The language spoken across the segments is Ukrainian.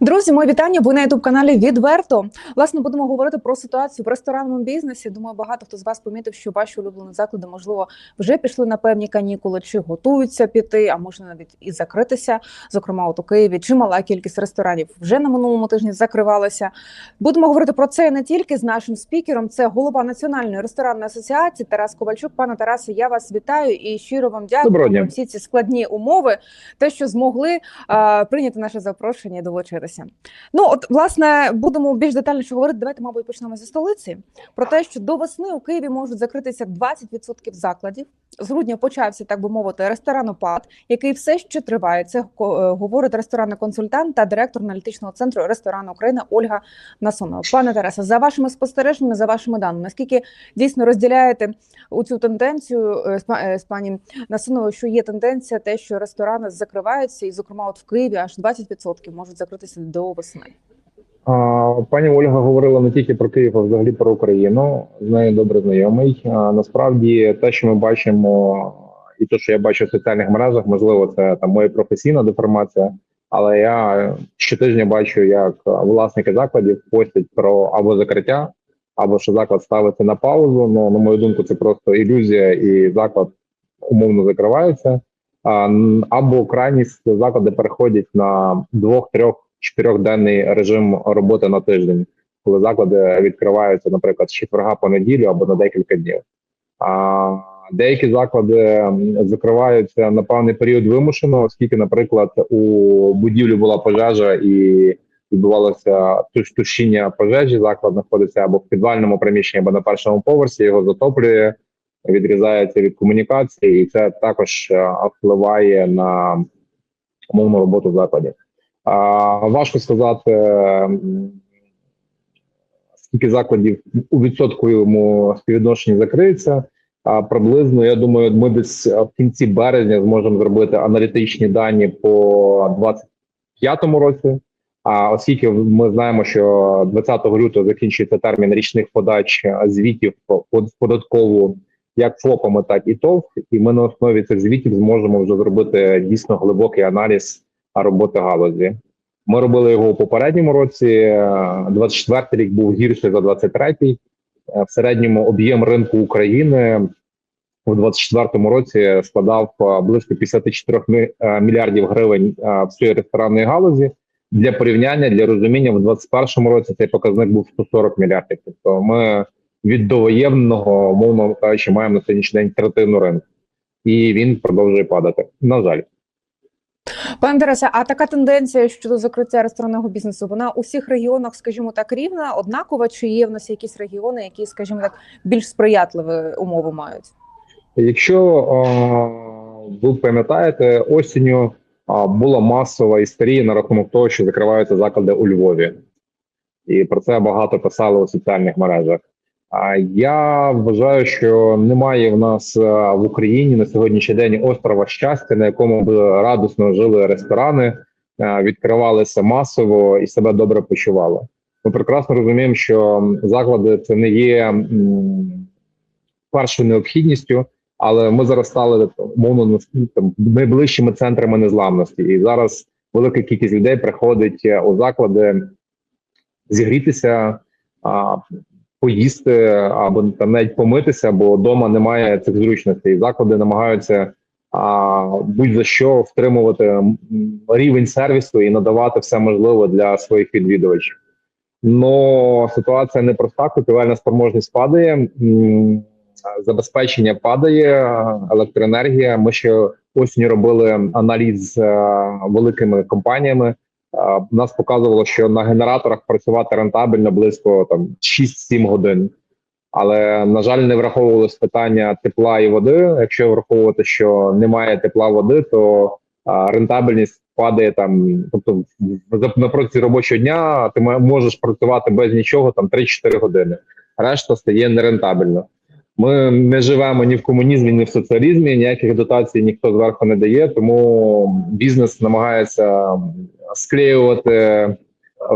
Друзі, моє вітання. Ви на youtube каналі відверто. Власне, будемо говорити про ситуацію в ресторанному бізнесі. Думаю, багато хто з вас помітив, що ваші улюблені заклади, можливо, вже пішли на певні канікули, чи готуються піти, а може навіть і закритися. Зокрема, от у Києві чимала кількість ресторанів вже на минулому тижні закривалася. Будемо говорити про це не тільки з нашим спікером. Це голова національної ресторанної асоціації Тарас Ковальчук. Пане Тарасе, я вас вітаю і щиро вам дякую всі ці складні умови, те, що змогли а, прийняти наше запрошення і долучитися. Ну, от, власне, будемо більш детальніше говорити. Давайте, мабуть, почнемо зі столиці. Про те, що до весни у Києві можуть закритися 20% закладів. З грудня почався, так би мовити, ресторанопад, який все ще триває. Це е, говорить ресторанний консультант та директор аналітичного центру ресторану України Ольга Насонова. Пане Тарасе, за вашими спостереженнями, за вашими даними, наскільки дійсно розділяєте у цю тенденцію е, е, з пані Насоновою, що є тенденція, те, що ресторани закриваються, і, зокрема, от в Києві аж 20% можуть закритися до весни. Пані Ольга говорила не тільки про Київ, а взагалі про Україну. З нею добре знайомий. Насправді, те, що ми бачимо, і те, що я бачу в соціальних мережах, можливо, це там моя професійна деформація. Але я щотижня бачу, як власники закладів постять про або закриття, або що заклад ставиться на паузу. Ну, на мою думку, це просто ілюзія, і заклад умовно закривається. Або крайність заклади переходять на двох-трьох чотирьохденний режим роботи на тиждень, коли заклади відкриваються, наприклад, з четверга по неділю або на декілька днів. А деякі заклади закриваються на певний період вимушено, оскільки, наприклад, у будівлі була пожежа і відбувалося тушіння пожежі. Заклад знаходиться або в підвальному приміщенні, або на першому поверсі. Його затоплює, відрізається від комунікації, і це також е, впливає на умовну роботу закладів. Важко сказати, скільки закладів у відсотковому співвідношенні закриється. А приблизно, я думаю, ми десь в кінці березня зможемо зробити аналітичні дані по 25-му році. А оскільки ми знаємо, що 20 лютого закінчується термін річних подач е, звітів податкову як ФОПами, так і ТОВ, і ми на основі цих звітів зможемо вже зробити дійсно глибокий аналіз роботи галузі. Ми робили його у попередньому році. е, 24-й рік був гірший за 23-й. Е, В середньому об'єм ринку України у 24-му році складав е, близько 54 е, мільярдів гривень е, всієї ресторанної галузі. Для порівняння, для розуміння, в 21-му році цей показник був 140 мільярдів. Тобто ми від довоєнного, мовно кажучи, маємо на сьогоднішній день третину ринку, і він продовжує падати. На жаль. Пане Тарасе, а така тенденція щодо закриття ресторанного бізнесу, вона у всіх регіонах, скажімо так, рівна, однакова, чи є в нас якісь регіони, які, скажімо так, більш сприятливі умови мають? Якщо ви пам'ятаєте, осінню е, була масова істерія на рахунок того, що закриваються заклади у Львові, і про це багато писали у соціальних мережах. Я вважаю, що немає в нас е, в Україні на сьогоднішній день острова щастя, на якому б радісно жили ресторани, е, відкривалися масово і себе добре почували. Ми прекрасно розуміємо, що заклади це не є першою необхідністю, але ми зараз стали умовно там, найближчими центрами незламності, і зараз велика кількість людей приходить е, у заклади зігрітися, поїсти або там навіть помитися, бо вдома немає цих зручностей. Заклади намагаються а, будь-за що втримувати рівень сервісу і надавати все можливе для своїх відвідувачів. Но ситуація непроста, купівельна спроможність падає, забезпечення падає, електроенергія. Ми ще осінню робили аналіз з е, великими компаніями. Нас показувало, що на генераторах працювати рентабельно близько там 6-7 годин. Але на жаль, не враховувалось питання тепла і води. Якщо враховувати, що немає тепла води, то а, рентабельність падає там. Тобто, на протязі робочого дня ти можеш працювати без нічого там 3-4 години. Решта стає нерентабельно. Ми не живемо ні в комунізмі, ні в соціалізмі. Ніяких дотацій ніхто зверху не дає. Тому бізнес намагається склеювати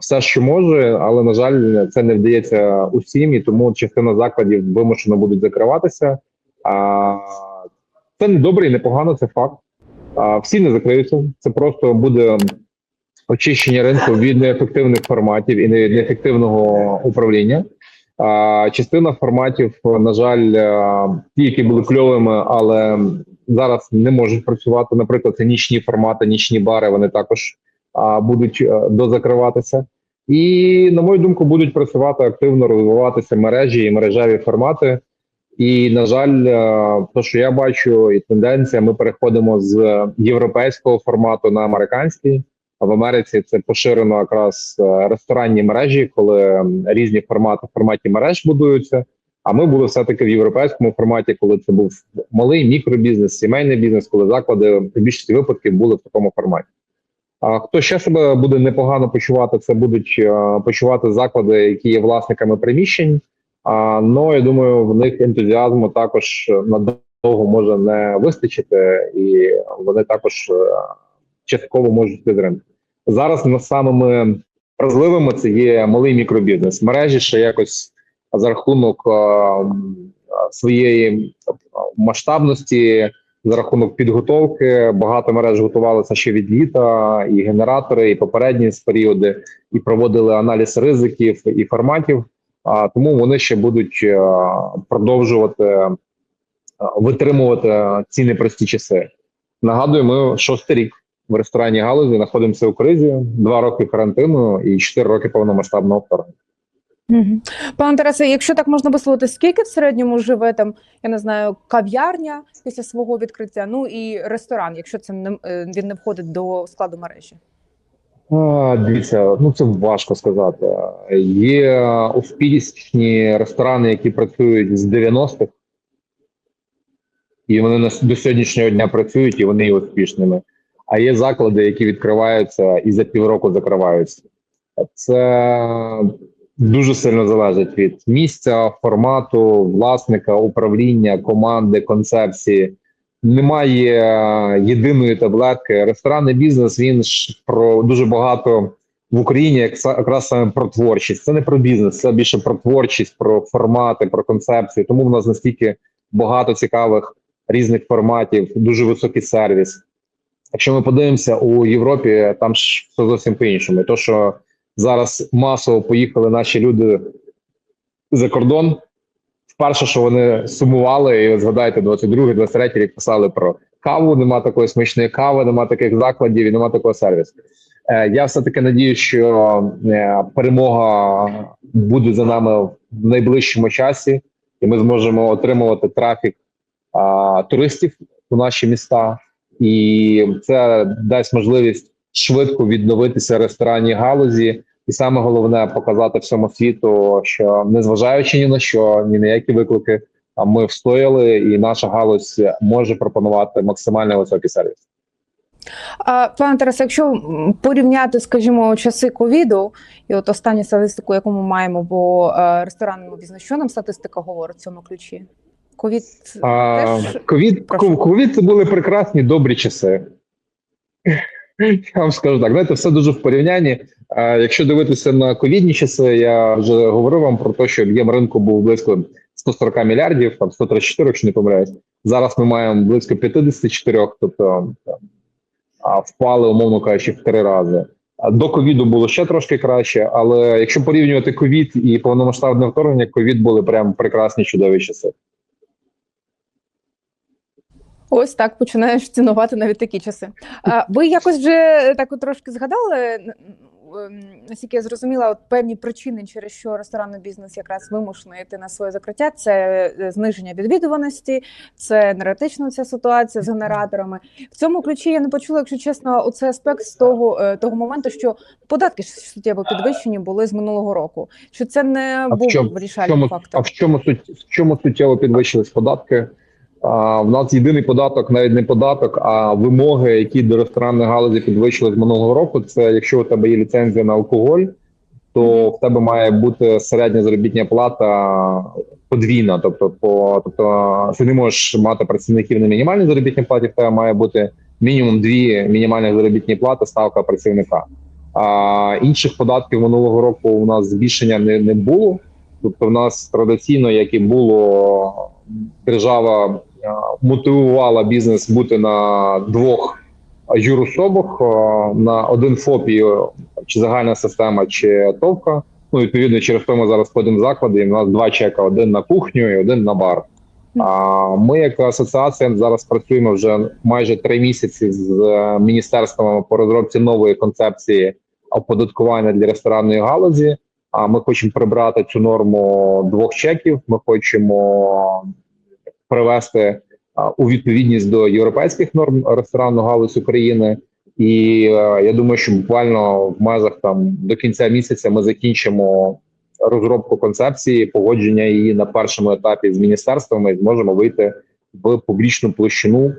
все, що може, але на жаль, це не вдається усім, і тому частина закладів вимушено будуть закриватися. А це не добре і не погано, це факт. А, всі не закриються. Це просто буде очищення ринку від неефективних форматів і не- неефективного управління. Частина форматів, на жаль, е, ті, які були кльовими, але зараз не можуть працювати. Наприклад, це нічні формати, нічні бари. Вони також будуть е, дозакриватися. І, на мою думку, будуть працювати активно, розвиватися мережі і мережеві формати. І на жаль, е, то, що я бачу, і тенденція, ми переходимо з європейського формату на американський. А в Америці це поширено якраз е, ресторанні мережі, коли різні формати форматі мереж будуються. А ми були все таки в європейському форматі, коли це був малий мікробізнес, сімейний бізнес, коли заклади в більшості випадків були в такому форматі. А хто ще себе буде непогано почувати, це будуть е, почувати заклади, які є власниками приміщень. А, ну я думаю, в них ентузіазму також надовго може не вистачити, і вони також е, частково можуть під ринку. Зараз на самими вразливими це є малий мікробізнес. Мережі ще якось за рахунок м, своєї масштабності, за рахунок підготовки. Багато мереж готувалися ще від літа, і генератори, і попередні періоди, і проводили аналіз ризиків і форматів. А тому вони ще будуть е, продовжувати е, витримувати ці непрості часи. Нагадую, ми шостий рік в ресторанній галузі знаходимося у кризі, два роки карантину і чотири роки повномасштабного вторгнення. Мгм. Пане Тарасе, якщо так можна висловити, скільки в середньому живе там, я не знаю, кав'ярня після свого відкриття, ну і ресторан, якщо це не е, він не входить до складу мережі? А, дивіться, ну це важко сказати. Є успішні ресторани, які працюють з 90-х, і вони до сьогоднішнього дня працюють, і вони є успішними. А є заклади, які відкриваються і за півроку закриваються. Це дуже сильно залежить від місця, формату, власника, управління, команди, концепції. Немає е, єдиної таблетки. Ресторанний бізнес він ж про дуже багато в Україні, якраз саме про творчість. Це не про бізнес, це більше про творчість, про формати, про концепції. Тому в нас настільки багато цікавих різних форматів, дуже високий сервіс. Якщо ми подивимося у Європі, там ж все зовсім по-іншому. То, що зараз масово поїхали наші люди за кордон, вперше, що вони сумували, і згадайте, 22-23 рік писали про каву. Нема такої смачної кави, нема таких закладів і нема такого сервісу. Е, Я все таки надію, що е, перемога буде за нами в найближчому часі, і ми зможемо отримувати трафік а, туристів у наші міста, і це дасть можливість швидко відновитися ресторанній галузі, і саме головне показати всьому світу, що незважаючи ні на що, ні на які виклики, а ми встояли, і наша галузь може пропонувати максимально високий сервіс. Пане Тарасе, якщо порівняти, скажімо, часи ковіду, і от останню статистику, яку ми маємо, бо е, ресторанному бізнесу, що нам статистика говорить в цьому ключі? Ковід ковід, ковід це були прекрасні добрі часи. Я вам скажу так, знаєте, все дуже в порівнянні. Якщо дивитися на ковідні часи, я вже говорив вам про те, що об'єм ринку був близько 140 мільярдів, там 134, якщо не помиляюсь. Зараз ми маємо близько 54, тобто там, впали, умовно кажучи, в три рази. До ковіду було ще трошки краще, але якщо порівнювати ковід і повномасштабне вторгнення, ковід були прям прекрасні чудові часи. Ось так починаєш цінувати навіть такі часи. А, ви якось вже так от трошки згадали, ем, наскільки я зрозуміла, от певні причини, через що ресторанний бізнес якраз вимушений йти на своє закриття, це е, зниження відвідуваності, це енергетична ця ситуація з генераторами. В цьому ключі я не почула, якщо чесно, оцей аспект з того, е, того моменту, що податки суттєво підвищені були з минулого року. Що це не А був вирішальний чому, а в чому суть в чому суттєво підвищились податки? А, в нас єдиний податок, навіть не податок, а вимоги, які до ресторанної галузі підвищили з минулого року. Це якщо у тебе є ліцензія на алкоголь, то в тебе має бути середня заробітня плата подвійна. Тобто, по тобто, ти не можеш мати працівників на мінімальній заробітній платі, в тебе має бути мінімум дві мінімальні заробітні плати, ставка працівника. А інших податків минулого року у нас збільшення не, не було. Тобто, в нас традиційно, як і було, держава мотивувала бізнес бути на двох юрособах е, на один ФОП і, е, чи загальна система, чи товка. Ну, відповідно, через то ми зараз ходимо заклади, і в нас два чека: один на кухню і один на бар. А ми, як асоціація, зараз працюємо вже майже три місяці з е, міністерством по розробці нової концепції оподаткування для ресторанної галузі. А ми хочемо прибрати цю норму двох чеків. Ми хочемо привести у відповідність до європейських норм ресторанну галузь України. І е, я думаю, що буквально в межах там до кінця місяця ми закінчимо розробку концепції, погодження її на першому етапі з міністерствами і зможемо вийти в публічну площину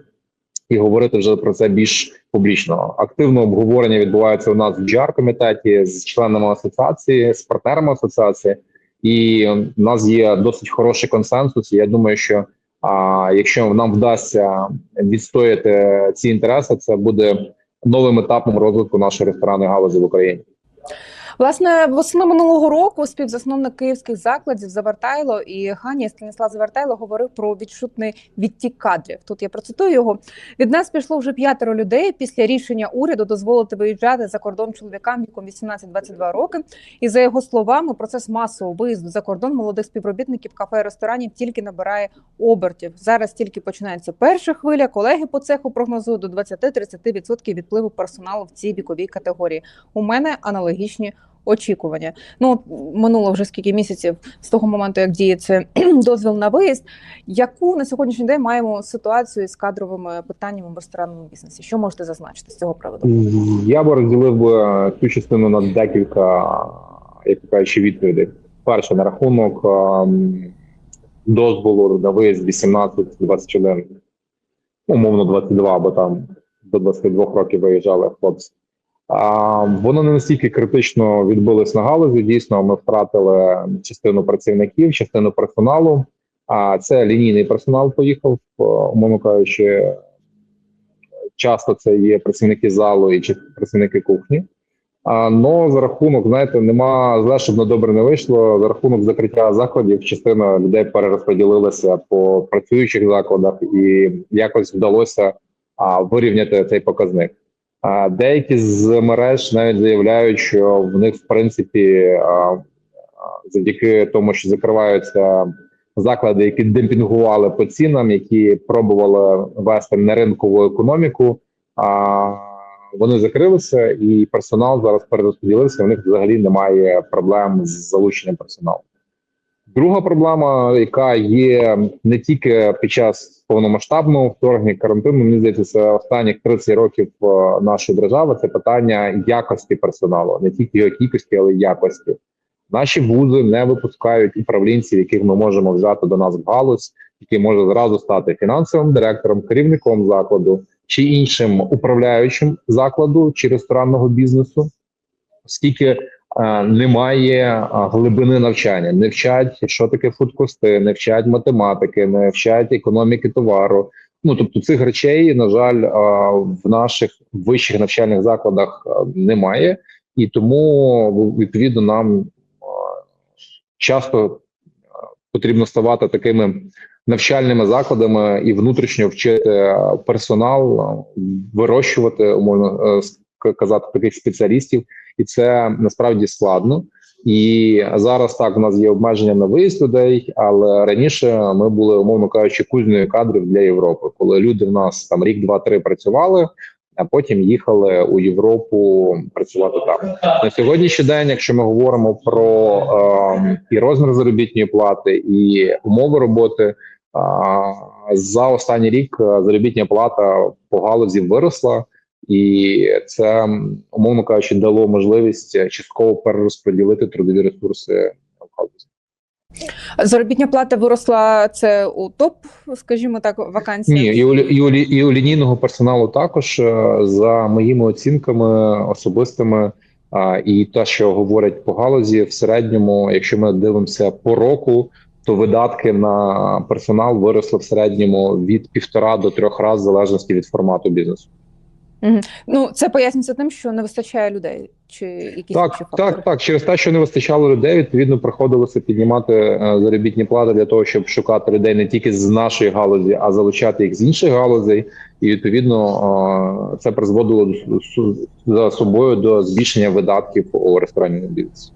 і говорити вже про це більш публічно. Активне обговорення відбувається у нас в GR комітеті з членами асоціації, з партнерами асоціації, і у нас є досить хороший консенсус. І я думаю, що а, якщо нам вдасться відстояти ці інтереси, це буде новим етапом розвитку нашої ресторанної галузі в Україні. Власне, восени минулого року співзасновник київських закладів Завертайло і Хані Станіслав Завертайло говорив про відчутний відтік кадрів. Тут я процитую його. Від нас пішло вже п'ятеро людей після рішення уряду дозволити виїжджати за кордон чоловікам віком 18-22 роки. І за його словами, процес масового виїзду за кордон молодих співробітників кафе і ресторанів тільки набирає обертів. Зараз тільки починається перша хвиля. Колеги по цеху прогнозують до 20-30% відпливу персоналу в цій віковій категорії. У мене аналогічні очікування. Ну минуло вже скільки місяців з того моменту, як діє це дозвіл на виїзд. Яку на сьогоднішній день маємо ситуацію з кадровими питаннями в ресторанному бізнесі? Що можете зазначити з цього приводу? Я би розділив би цю частину на декілька, як кажучи, відповідей. Перше на рахунок ем, дозволу на виїзд 18-21, умовно 22, бо там до 22 років виїжджали хлопці. Воно не настільки критично відбулось на галузі. Дійсно, ми втратили частину працівників, частину персоналу. А це лінійний персонал поїхав, е, умовно кажучи, часто це є працівники залу і працівники кухні. Но за рахунок, знаєте, нема зле, щоб на добре не вийшло. За рахунок закриття закладів, частина людей перерозподілилася по працюючих закладах, і якось вдалося а, вирівняти цей показник. А деякі з мереж навіть заявляють, що в них в принципі завдяки тому, що закриваються заклади, які демпінгували по цінам, які пробували вести неринкову економіку. А вони закрилися, і персонал зараз перерозподілився. У них взагалі немає проблем з залученням персоналу. Друга проблема, яка є не тільки під час повномасштабного вторгнення карантину, мені здається, це останніх 30 років е, нашої держави. Це питання якості персоналу, не тільки його кількості, але й якості. Наші вузи не випускають управлінців, яких ми можемо взяти до нас в галузь, який може зразу стати фінансовим директором, керівником закладу чи іншим управляючим закладу чи ресторанного бізнесу, оскільки е, немає е, глибини навчання, не вчать, що таке фудкости, не вчать математики, не вчать економіки товару. Ну тобто цих речей, на жаль, е, в наших вищих навчальних закладах е, немає, і тому відповідно нам е, часто е, потрібно ставати такими навчальними закладами і внутрішньо вчити персонал, вирощувати умовно казати таких спеціалістів, і це насправді складно. І зараз так у нас є обмеження на виїзд людей, але раніше ми були, умовно кажучи, кузнею кадрів для Європи, коли люди в нас там рік, два, три працювали, а потім їхали у Європу працювати там. На сьогоднішній день, якщо ми говоримо про е, і розмір заробітної плати, і умови роботи, за останній рік е, заробітня плата по галузі виросла, і це, умовно кажучи, дало можливість частково перерозподілити трудові ресурси в галузі. Заробітня плата виросла це у топ, скажімо так, вакансій. Ні, і у, і, у, і у лінійного персоналу також е, за моїми оцінками особистими. А, і те, що говорять по галузі, в середньому, якщо ми дивимося по року, то видатки на персонал виросли в середньому від півтора до трьох разів в залежності від формату бізнесу. Ну це пояснюється тим, що не вистачає людей, чи якісь Так, інші фактори. так, так. Через те, що не вистачало людей, відповідно приходилося піднімати е, заробітні плати для того, щоб шукати людей не тільки з нашої галузі, а залучати їх з інших галузей. І відповідно е, це призводило до- су- за собою до збільшення видатків у ресторанному бізнесі.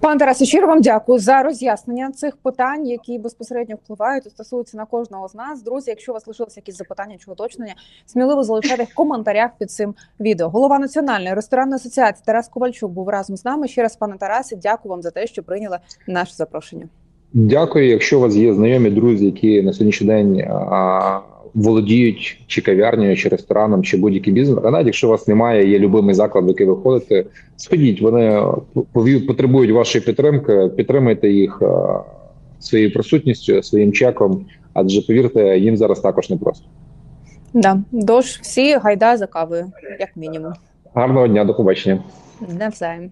Пане Тарасе, щиро вам дякую за роз'яснення цих питань, які безпосередньо впливають і стосуються на кожного з нас. Друзі, якщо у вас лишилися якісь запитання чи уточнення, сміливо залишайте в коментарях під цим відео. Голова національної ресторанної асоціації Тарас Ковальчук був разом з нами. Ще раз, пане Тарасе, дякую вам за те, що прийняли наше запрошення. Дякую. Якщо у вас є знайомі друзі, які на сьогоднішній день а, володіють чи кав'ярнею, чи рестораном, чи будь-який бізнес, а навіть якщо у вас немає, є любимий заклад, в який ви ходите, сходіть. Вони потребують вашої підтримки. Підтримайте їх а, своєю присутністю, своїм чеком. Адже повірте, їм зараз також непросто. Да, дож всі гайда за кавою, як мінімум. Гарного дня, до побачення. Навзаєм.